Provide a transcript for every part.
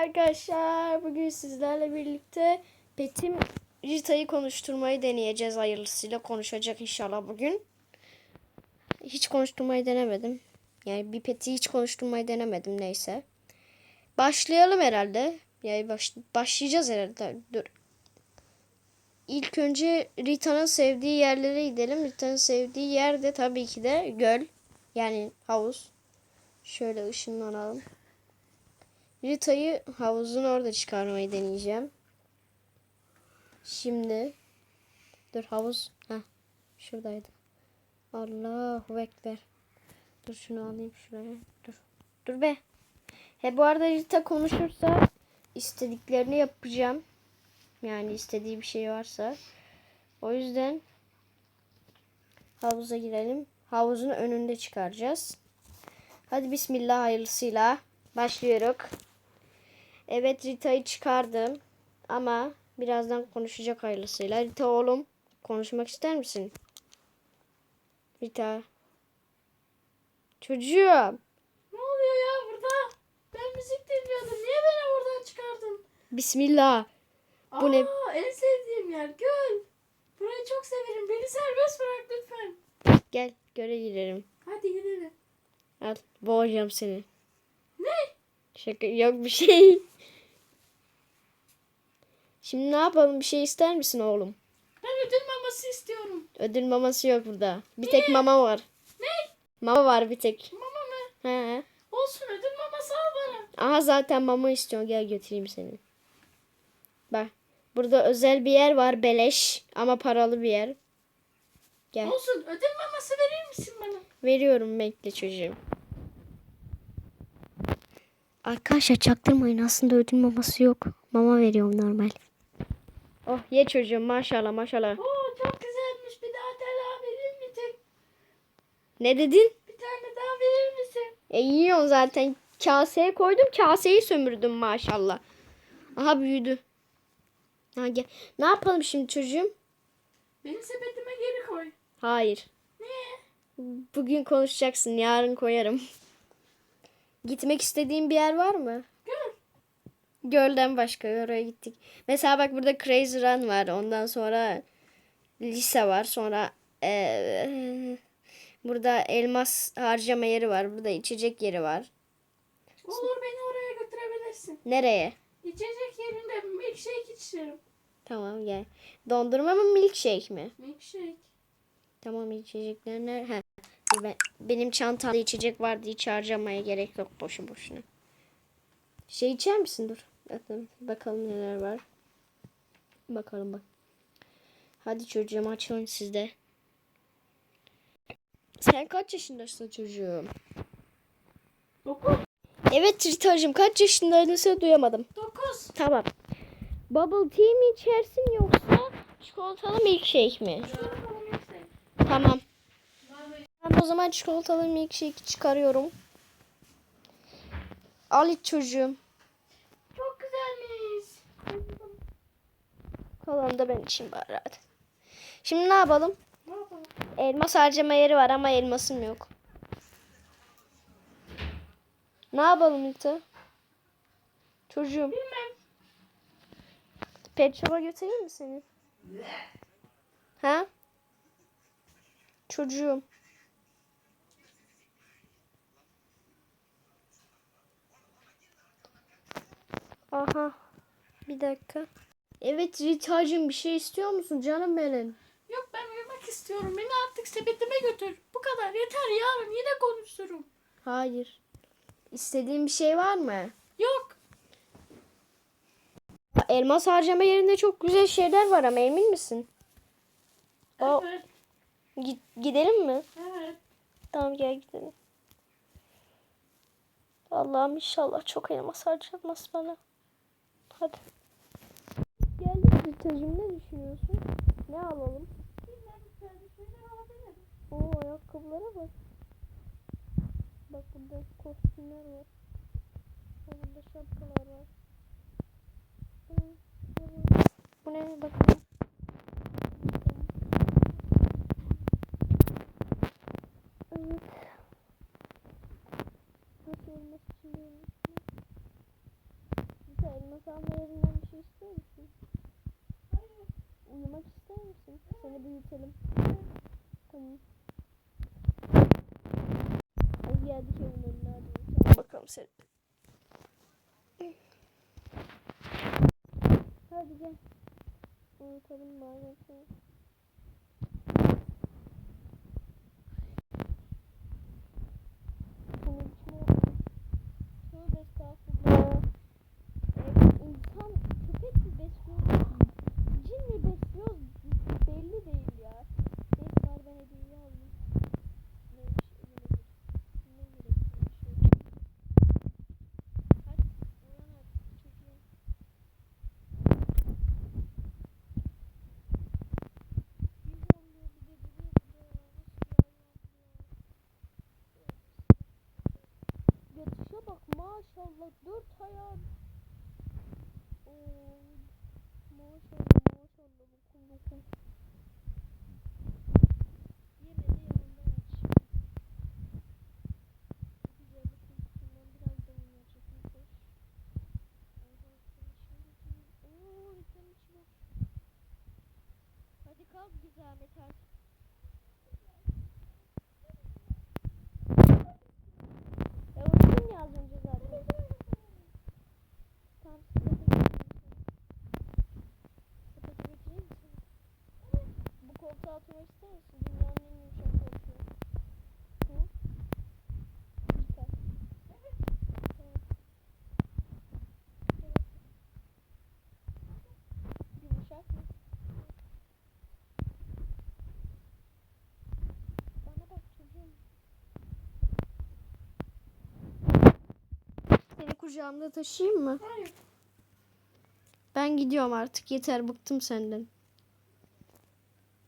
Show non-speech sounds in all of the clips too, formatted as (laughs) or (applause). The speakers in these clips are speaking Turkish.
arkadaşlar. Bugün sizlerle birlikte Petim Rita'yı konuşturmayı deneyeceğiz hayırlısıyla. Konuşacak inşallah bugün. Hiç konuşturmayı denemedim. Yani bir peti hiç konuşturmayı denemedim neyse. Başlayalım herhalde. Yani baş, başlayacağız herhalde. Dur. İlk önce Rita'nın sevdiği yerlere gidelim. Rita'nın sevdiği yer de tabii ki de göl. Yani havuz. Şöyle ışınlanalım. Rita'yı havuzun orada çıkarmayı deneyeceğim. Şimdi dur havuz ha şuradaydı. Allahu ekber. Dur şunu alayım şuraya. Dur. Dur be. He bu arada Rita konuşursa istediklerini yapacağım. Yani istediği bir şey varsa. O yüzden havuza girelim. Havuzun önünde çıkaracağız. Hadi bismillah hayırlısıyla. Başlıyoruz. Evet Rita'yı çıkardım. Ama birazdan konuşacak hayırlısıyla. Rita oğlum konuşmak ister misin? Rita. Çocuğum. Ne oluyor ya burada? Ben müzik dinliyordum. Niye beni oradan çıkardın? Bismillah. Bu Aa, ne? En sevdiğim yer göl. Burayı çok severim. Beni serbest bırak lütfen. Gel göre girelim. Hadi gidelim. Al boğacağım seni. Ne? Şaka yok bir şey. Şimdi ne yapalım bir şey ister misin oğlum? Ben ödül maması istiyorum. Ödül maması yok burada. Bir tek mama var. Ne? Mama var bir tek. Mama mı? He. Olsun ödül maması al bana. Aha zaten mama istiyorsun. Gel götüreyim seni. Bak. Burada özel bir yer var. Beleş. Ama paralı bir yer. Gel. Olsun ödül maması verir misin bana? Veriyorum bekle çocuğum. Arkadaşlar çaktırmayın. Aslında ödül maması yok. Mama veriyorum normal. Oh ye çocuğum maşallah maşallah. Oo çok güzelmiş. Bir daha daha verir misin? Ne dedin? Bir tane daha verir misin? E yiyorsun zaten. Kaseye koydum. Kaseyi sömürdüm maşallah. Aha büyüdü. Ha, gel. Ne yapalım şimdi çocuğum? Beni sepetime geri koy. Hayır. Niye? Bugün konuşacaksın. Yarın koyarım. Gitmek istediğin bir yer var mı? Göl. Gölden başka oraya gittik. Mesela bak burada Crazy Run var. Ondan sonra lise var. Sonra eee, burada elmas harcama yeri var. Burada içecek yeri var. Olur beni oraya götürebilirsin. Nereye? İçecek yerinde milkshake içerim. Tamam gel. Dondurma mı milkshake mi? Milkshake. Tamam içecekler dur Ben, benim çantamda içecek vardı. Hiç harcamaya gerek yok boşu boşuna. Şey içer misin? Dur. Bakın, bakalım neler var. Bakalım bak. Hadi çocuğum açılın sizde. Sen kaç yaşındasın çocuğum? Dokuz. Evet Rita'cığım kaç yaşındaydın duyamadım. Dokuz. Tamam. Bubble tea mi içersin yoksa çikolatalı milkshake mi? Çikolatalı milkshake. Tamam. Ben o zaman çikolatalı milkshake çıkarıyorum. Al iç çocuğum. Çok güzelmiş. Kalanı da ben içeyim bari hadi. Şimdi ne yapalım? Ne yapalım? Elmas harcama yeri var ama elmasım yok. Ne yapalım Lita? Çocuğum. Bilmem. Pet shop'a götüreyim mi seni? Ha? Çocuğum. Aha. Bir dakika. Evet Rita'cığım bir şey istiyor musun canım benim? Yok ben uyumak istiyorum. Beni artık sepetime götür. Bu kadar yeter. Yarın yine konuşurum. Hayır. İstediğin bir şey var mı? Yok. Elmas harcama yerinde çok güzel şeyler var ama emin misin? O, Evet. gi- gidelim mi? Evet. Tamam gel gidelim. Allah'ım inşallah çok elmas harcamaz bana. Hadi. Geldik Rita'cığım ne düşünüyorsun? Ne alalım? Oo ayakkabılara bak. Bak burada kostümler var. Burada şapkalar var. Bu ne bakalım. Evet. Nasıl olması için değilmiş mi? Masalın yerinden bir şey istiyor musun? Hayır. Uyumak ister misin? Büyütelim. Tamam. Hadi geldik evin önüne hadi. Bakalım seni. Hadi gel. Uyutalım bari seni. Bunun içine yapalım. Tövbe estağfurullah. Ee, insan köpek mi besliyor? Cin mi besliyor? Belli değil ya. Neyse bari ben hediyeyi alayım. Neymiş elime bir. Ne gerekiyor bir şey. Hadi uyan artık çocuğum. Bir horluyor bir de duruyor burada ya. Nasıl bir hayvan bu ya? Yatışa bak maşallah dört ayağı. Oo, maşallah bakın bakın. Yine de yanında yat şimdi. Güzellik uykusundan biraz da uyuyacak Metoş. Oha sen şimdi değil. Oo ekranın içi boş. Hadi kalk bir zahmet artık. Ya uyudun ya az önce zaten. Tamam sepete getireyim seni. Sepete getireyim mi seni? Bu koltuğa misin? Dünyanın en yumuşak koltuğu. Hı? Evet. Yumuşak mı? Bana bak çocuğum. Seni kucağımda taşıyayım mı? Hayır. Ben gidiyorum artık. Yeter bıktım senden.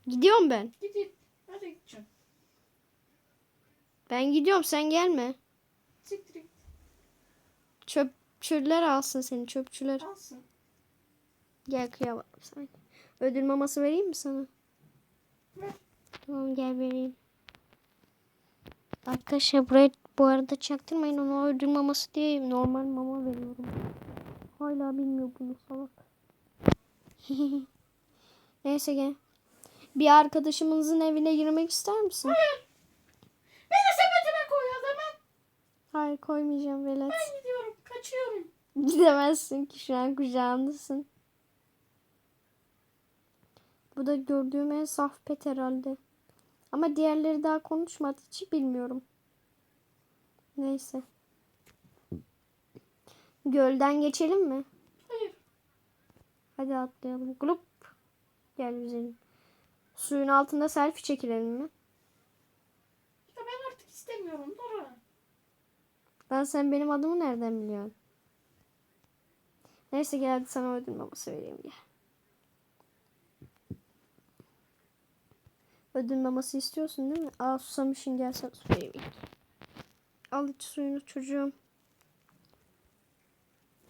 Gidiyorum ben. Gidin. Hadi gideceğim. Ben gidiyorum sen gelme. Siktir git. Çöpçüler alsın seni çöpçüler. Alsın. Gel kıyamam sana. Ödül maması vereyim mi sana? Ver. Tamam gel vereyim. Arkadaşlar buraya bu arada çaktırmayın ona ödül maması diye normal mama veriyorum. Hala bilmiyor bunu salak. (laughs) Neyse gel. Bir arkadaşımızın evine girmek ister misin? Hayır. Beni sepetime koy o zaman. Hayır koymayacağım velet. Ben gidiyorum. Kaçıyorum. Gidemezsin ki şu an kucağındasın. Bu da gördüğüm en saf pet herhalde. Ama diğerleri daha konuşmadı hiç bilmiyorum. Neyse. Gölden geçelim mi? Hayır. Hadi atlayalım. Glup. Gel güzelim. Suyun altında selfie çekilelim mi? Ya ben artık istemiyorum. Dora. Lan sen benim adımı nereden biliyorsun? Neyse gel hadi sana ödül maması vereyim gel. Ödül maması istiyorsun değil mi? Aa susamışsın gel sana su vereyim. Al iç suyunu çocuğum.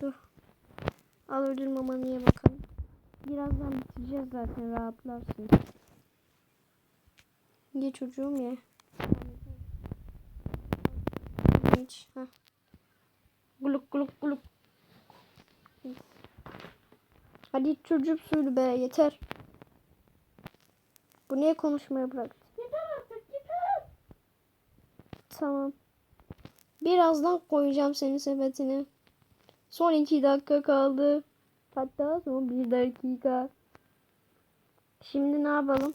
Dur. Al ödül mamanı ye bakalım. Birazdan bitireceğiz zaten rahatlarsın. Ye çocuğum ye. İç. Heh. Gluk gluk gluk. Hadi çocuğum suyunu be yeter. Bu niye konuşmaya bıraktı? Yeter artık. Yeter. Tamam. Birazdan koyacağım senin sepetine. Son iki dakika kaldı. Hatta son bir dakika. Şimdi ne yapalım?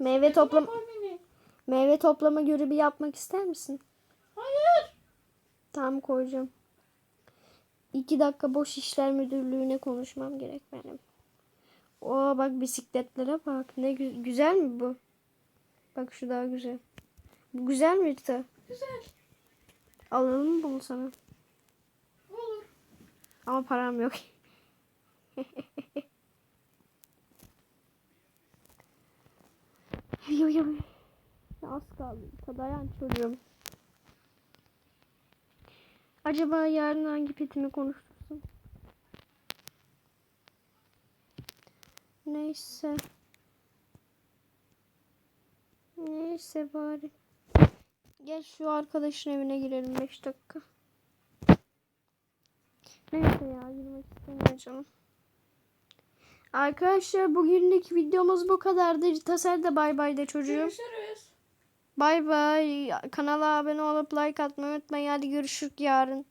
Meyve toplam Koy beni. meyve toplama görevi yapmak ister misin? Hayır. Tamam koyacağım. İki dakika boş işler müdürlüğüne konuşmam gerek benim. Oo bak bisikletlere bak. Ne gü- güzel mi bu? Bak şu daha güzel. Bu güzel mi Rita? Güzel. Alalım mı bunu sana? Olur. Ama param yok. (laughs) Az kaldı. Dayan çocuğum. Acaba yarın hangi petimi konuştursun? Neyse. Neyse bari. Gel şu arkadaşın evine girelim 5 dakika. Neyse ya girmek istemiyor canım. Arkadaşlar bugünlük videomuz bu kadardı. Rita sen de bay bay de çocuğum. Görüşürüz. Bay bay. Kanala abone olup like atmayı unutmayın. Hadi görüşürüz yarın.